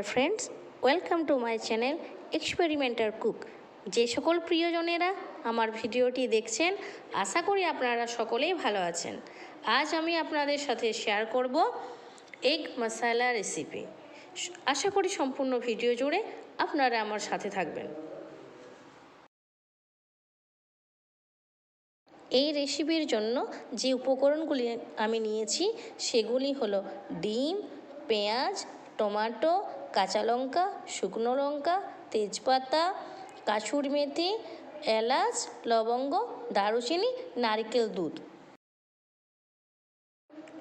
Dear friends, welcome to my channel experimenter cook. যে সকল প্রিয়জনেরা আমার ভিডিওটি দেখছেন, আশা করি আপনারা সকলেই ভালো আছেন। আজ আমি আপনাদের সাথে শেয়ার করব এগ মশালা রেসিপি আশা করি সম্পূর্ণ ভিডিও জুড়ে আপনারা আমার সাথে থাকবেন। এই রেসিপির জন্য যে উপকরণগুলি আমি নিয়েছি, সেগুলি হলো ডিম, পেঁয়াজ, টমেটো কাঁচা লঙ্কা, শুকনো লঙ্কা, তেজপাতা কাছুর মেথি, এলাচ, লবঙ্গ, দারুচিনি, নারকেল দুধ।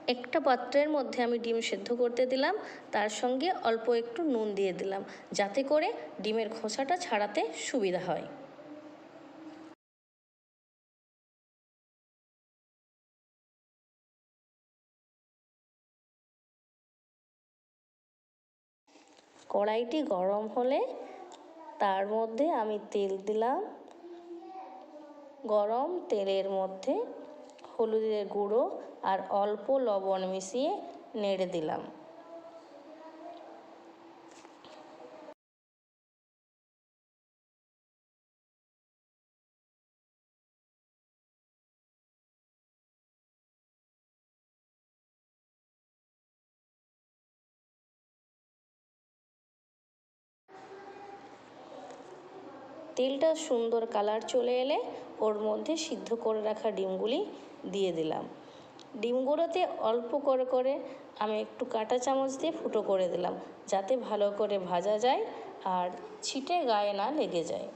একটা পাত্রের মধ্যে আমি ডিম সেদ্ধ করতে দিলাম, তার সঙ্গে অল্প একটু নুন দিয়ে দিলাম, যাতে করে ডিমের খোসাটা ছাড়াতে সুবিধা হয়। কড়াইটি গরম হলে তার মধ্যে আমি তেল দিলাম। গরম তেলের মধ্যে হলুদের গুঁড়ো আর অল্প লবণ মিশিয়ে নেড়ে দিলাম। তেলটা সুন্দর কালার চলে এলে ওর মধ্যে সিদ্ধ করে রাখা ডিমগুলি দিয়ে দিলাম। ডিমগুলোতে অল্প করে করে আমি একটু কাঁটা চামচ দিয়ে ফুটো করে দিলাম, যাতে ভালো করে ভাজা যায় আর ছিটে গায়ে না লেগে যায়।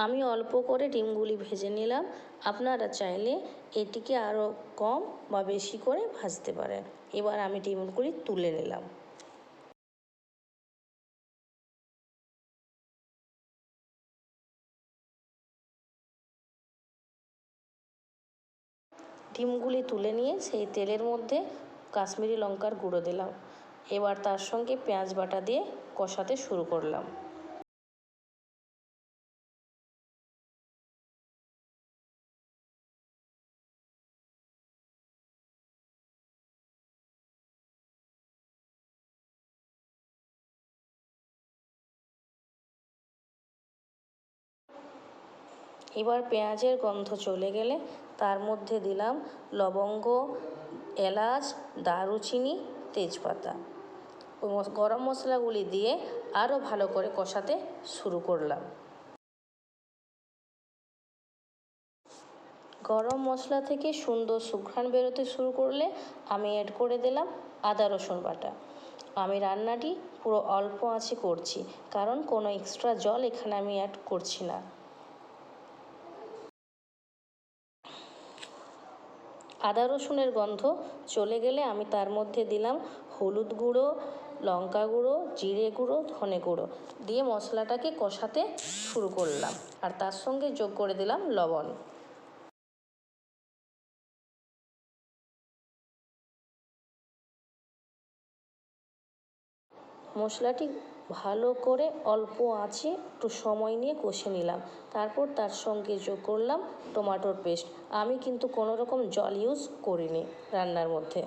আমি অল্প করে ডিমগুলি ভেজে নিলাম। আপনারা চাইলে এটিকে আরও কম বা বেশি করে ভাজতে পারেন। এবার আমি ডিমগুলি তুলে নিলাম। ডিমগুলি তুলে নিয়ে সেই তেলের মধ্যে কাশ্মীরি লঙ্কার গুঁড়ো দিলাম। এবার তার সঙ্গে পেঁয়াজ বাটা দিয়ে কষাতে শুরু করলাম। এবার পেঁয়াজের গন্ধ চলে গেলে তার মধ্যে দিলাম লবঙ্গ, এলাচ, দারুচিনি, তেজপাতা। গরম মশলাগুলি দিয়ে আরও ভালো করে কষাতে শুরু করলাম। গরম মশলা থেকে সুন্দর সুঘ্রাণ বেরোতে শুরু করলে আমি অ্যাড করে দিলাম আদা, রসুন বাটা। আমি রান্নাটি পুরো অল্প আঁচে করছি, কারণ কোনো এক্সট্রা জল এখানে আমি অ্যাড করছি না। আদা রসুনের গন্ধ চলে গেলে আমি তার মধ্যে দিলাম হলুদ গুঁড়ো, লঙ্কা গুঁড়ো, জিরে গুঁড়ো, ধনে গুঁড়ো। দিয়ে মশলাটাকে কষাতে শুরু করলাম। আর তার সঙ্গে যোগ করে দিলাম লবণ। মশলাটি ভালো করে অল্প আঁচে একটু সময় নিয়ে কষে নিলাম। তারপর তার সঙ্গে যোগ করলাম টমাটোর পেস্ট আমি কিন্তু কোনো রকম জল ইউজ করিনি রান্নার মধ্যে।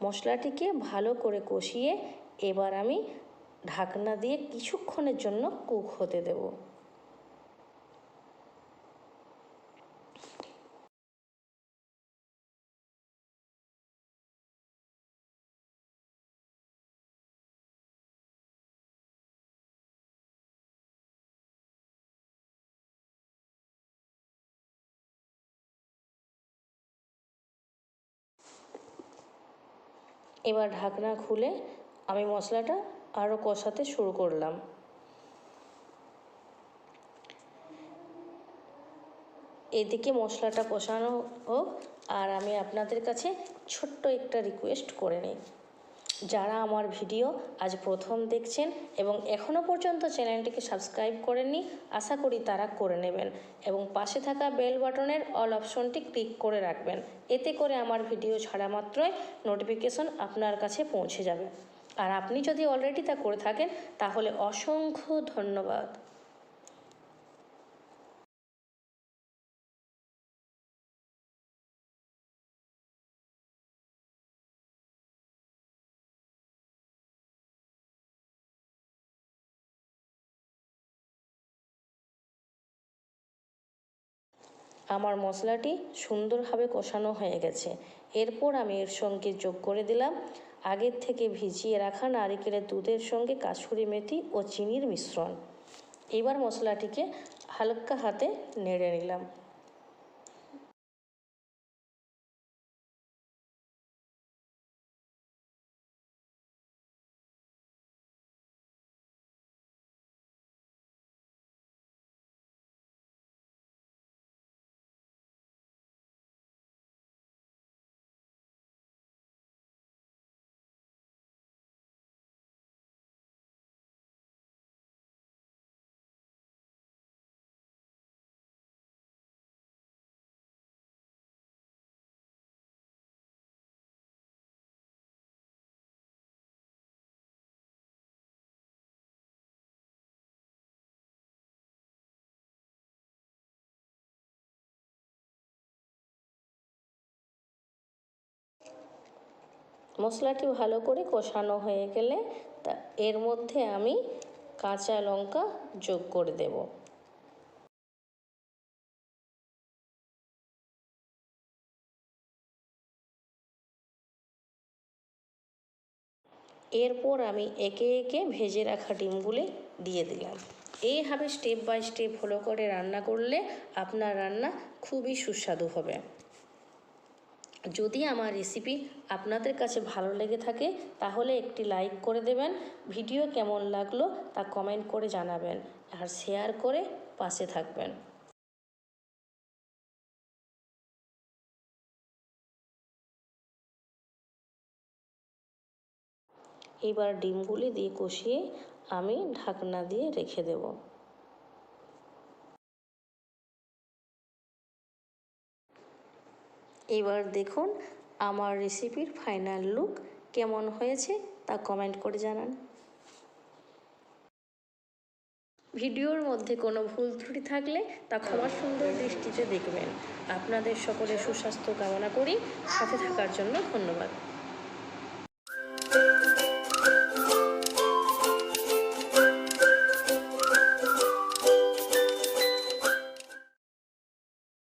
মশলাটিকে ভালো করে কষিয়ে এবার আমি ঢাকনা দিয়ে কিছুক্ষণের জন্য কুক হতে দেব। এবার ঢাকনা খুলে আমি মশলাটা আরও কষাতে শুরু করলাম। এদিকে মশলাটা কষানো হোক আর আমি আপনাদের কাছে ছোট্ট একটা রিকোয়েস্ট করে নিই। যারা আমার ভিডিও আজ প্রথম দেখছেন এবং এখনও পর্যন্ত চ্যানেলটিকে সাবস্ক্রাইব করেননি, আশা করি তারা করে নেবেন এবং পাশে থাকা বেল বাটনের অল অপশনটি ক্লিক করে রাখবেন। এতে করে আমার ভিডিও ছাড়া মাত্রই নোটিফিকেশন আপনার কাছে পৌঁছে যাবে। আর আপনি যদি অলরেডি তা করে থাকেন, তাহলে অসংখ্য ধন্যবাদ। আমার মশলাটি সুন্দরভাবে কষানো হয়ে গেছে। এরপর আমি এর সঙ্গে যোগ করে দিলাম আগের থেকে ভিজিয়ে রাখা নারিকেলের দুধের সঙ্গে কাসুরি মেথি ও চিনির মিশ্রণ। এবার মশলাটিকে হালকা হাতে নেড়ে নিলাম। মশলাটি ভালো করে কষানো হয়ে গেলে তা এর মধ্যে আমি কাঁচা লঙ্কা যোগ করে দেব। এরপর আমি একে একে ভেজে রাখা ডিমগুলি দিয়ে দিলাম। এইভাবে স্টেপ বাই স্টেপ ফলো করে রান্না করলে আপনার রান্না খুবই সুস্বাদু হবে। যদি আমার রেসিপি আপনাদের কাছে ভালো লেগে থাকে, তাহলে একটি লাইক করে দেবেন। ভিডিও কেমন লাগল তা কমেন্ট করে জানাবেন। আর শেয়ার করে পাশে থাকবেন। এবার ডিমগুলি দিয়ে কষিয়ে আমি ঢাকনা দিয়ে রেখে দেব। এবার দেখুন আমার রেসিপির ফাইনাল লুক কেমন হয়েছে তা কমেন্ট করে জানান। ভিডিওর মধ্যে কোনো ভুল ত্রুটি থাকলে তা ক্ষমা সুন্দর দৃষ্টিতে দেখবেন। আপনাদের সকলে সুস্বাস্থ্য কামনা করি। সাথে থাকার জন্য ধন্যবাদ।